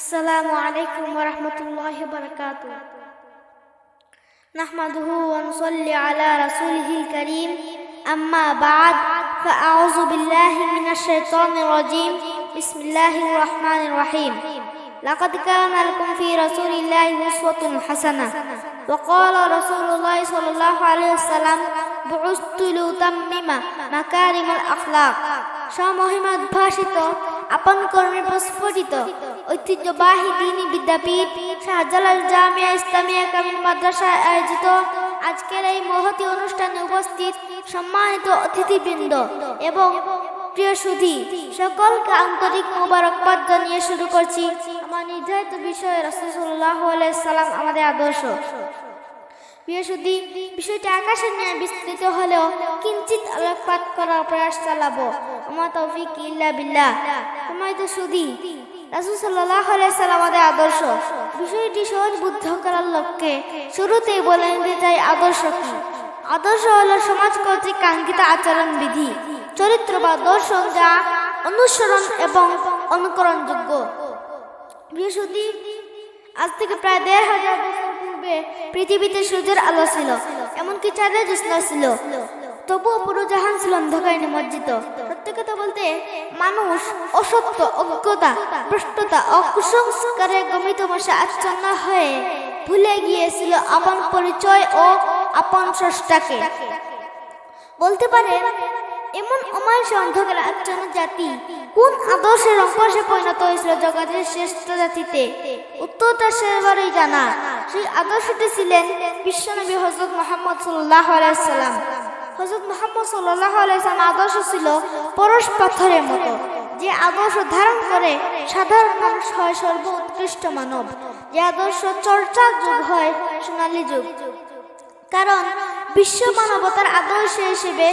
السلام عليكم ورحمة الله وبركاته نحمده ونصلي على رسوله الكريم أما بعد فأعوذ بالله من الشيطان الرجيم بسم الله الرحمن الرحيم لقد كان لكم في رسول الله أسوة حسنة وقال رسول الله صلى الله عليه وسلم بعثت لأتمم مكارم الأخلاق সমহিমা উদ্ভাসিত আপন কর্মে প্রস্ফুটিত। ঐতিহ্যবাহী দিনী বিদ্যাপীঠ, শাহজালাল জামিয়া ইসলামিয়া কামিল মাদ্রাসায় আয়োজিত আজকের এই মহতি অনুষ্ঠানে উপস্থিত সম্মানিত অতিথিবৃন্দ এবং প্রিয় সুধী, সকলকে আন্তরিক মোবারকবাদ জানিয়ে শুরু করছি আমার নির্ধারিত বিষয় রসুল্লাহ সাল্লাম আমাদের আদর্শ। প্রিয় সুধী, বিষয়টি আকাশের ন্যায় বিস্তৃত হলেও কিঞ্চিত আলোকপাত করার প্রয়াস চালাবো। ইল্লা আদর্শ। বিষয়টি সহজ বুদ্ধ করার লক্ষ্যে শুরুতেই আদর্শ হলো সমাজ কর্তৃক আচরণ বিধি চরিত্র বা দর্শন যা অনুসরণ এবং অনুকরণযোগ্য। বৃহস্পতি, আজ থেকে প্রায় দেড় হাজার বছর পূর্বে পৃথিবীতে সূর্যের আলো ছিল, এমনকি চাঁদের জ্যোৎস্না ছিল। তবুও পুরো জাহান ছিল অন্ধকারে নিমজ্জিত। সত্যি কথা বলতে, মানুষ অসত্য, অজ্ঞতা ভ্রষ্টতা অকুসংস্কারে গমিত মশা আচ্ছন্ন হয়ে ভুলে গিয়েছিল আপন পরিচয় ও আপন স্রষ্টাকে। বলতে পারে, এমন অমানুষ অন্ধকার আচ্ছন্ন জাতি কোন আদর্শের অঙ্কশে পরিণত হয়েছিল জগতের শ্রেষ্ঠ জাতিতে? উত্তরটা সেবারই জানা, সেই আদর্শটি ছিলেন বিশ্বনবী হজরত মোহাম্মদ সাল্লাহ আলাইসাল্লাম হজরত মোহাম্মদ সাল্লাহ আলাইসাল্লাম আদর্শ ছিল পরশ পাথরের মতো, যে আদর্শ ধারণ করে সাধারণ মানুষ হয় সর্ব উৎকৃষ্ট মানব, যে আদর্শ চর্চার যুগ হয় সোনালী যুগ। কারণ বিশ্ব মানবতার আদর্শ হিসেবে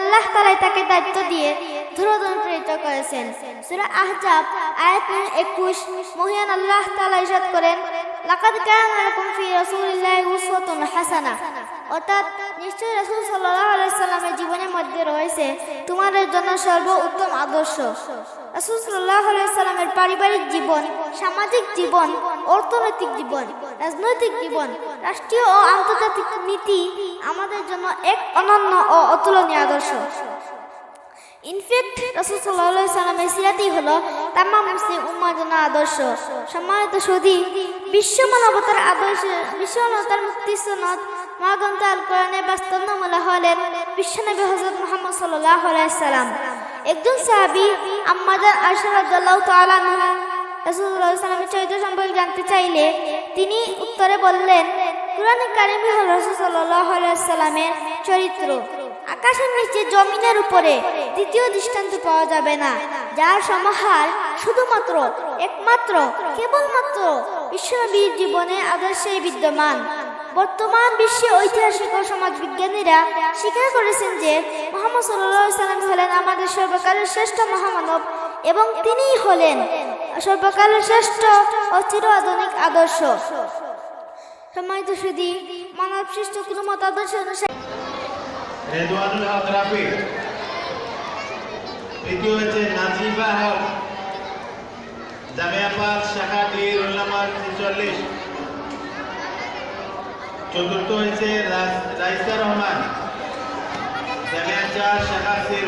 আল্লাহ তালাই তাকে দায়িত্ব দিয়ে ধুরোধন প্রেরিত করেছেন। সুরা আহজাব আয়াত একুশ মহিয়ান আল্লাহ তালা ইসাদ করেন লাকাদ কানা লাকুম ফি রাসূলিল্লাহি উসওয়াতুন হাসানা অর্থাৎ নিশ্চয়ই রাসূল সাল্লাল্লাহু আলাইহি সাল্লামের জীবনের মধ্যে রয়েছে তোমাদের জন্য সর্ব উত্তম আদর্শ। রাসূল সাল্লাল্লাহু আলাইহি সাল্লামের পারিবারিক জীবন, সামাজিক জীবন, অর্থনৈতিক জীবন, রাজনৈতিক জীবন, রাষ্ট্রীয় ও আন্তর্জাতিক নীতি আমাদের জন্য এক অনন্য ও অতুলনীয় আদর্শ। ইনফ্যাক্ট রসুল সাল্লাহ সাল্লামের হলো তাম্মা মুসলিম উম্মার জন্য আদর্শ। সম্মানিত সদী বিশ্ব মানবতার আদর্শ, বিশ্ব মানবতার মুক্তি সনদ মহাগ্রন্থ আল কোরআনের বাস্তব নমুনা হলেন বিশ্বনবী হজরত মোহাম্মদ সাল্লাহ সাল্লাম একজন সাহাবি আম্মাদান আশা রাজ্লাহ তালা রসুল্লাহ সাল্লামের চরিত্র সম্পর্কে জানতে চাইলে তিনি উত্তরে বললেন, কোরআন কারিমি হল রসুল সাল্লামের চরিত্র। আকাশের নিচে জমিনের উপরে দ্বিতীয় দৃষ্টান্ত পাওয়া যাবে না। যার সমাহার শুধুমাত্র, একমাত্র, কেবলমাত্র বিশ্বনবীর জীবনে আদর্শে বিদ্যমান। বর্তমান বিশ্বে ঐতিহাসিক ও সমাজ বিজ্ঞানীরা স্বীকার করেছেন যে, মোহাম্মদ সাল্লাম হলেন আমাদের সর্বকালের শ্রেষ্ঠ মহামানব এবং তিনিই হলেন সর্বকালের শ্রেষ্ঠ ও চির আধুনিক আদর্শ। সম্মানিত সুদী মানব সৃষ্ট কোনো মত আদর্শ অনুসারে রেদওয়ানুল হক রাফি তৃতীয় হচ্ছে নাজিবা হক জামিয়া পাস শাখা ডি রোল নাম্বার ছেচল্লিশ চতুর্থ হয়েছে রাইসা রহমান জামিয়া চার শাখা সি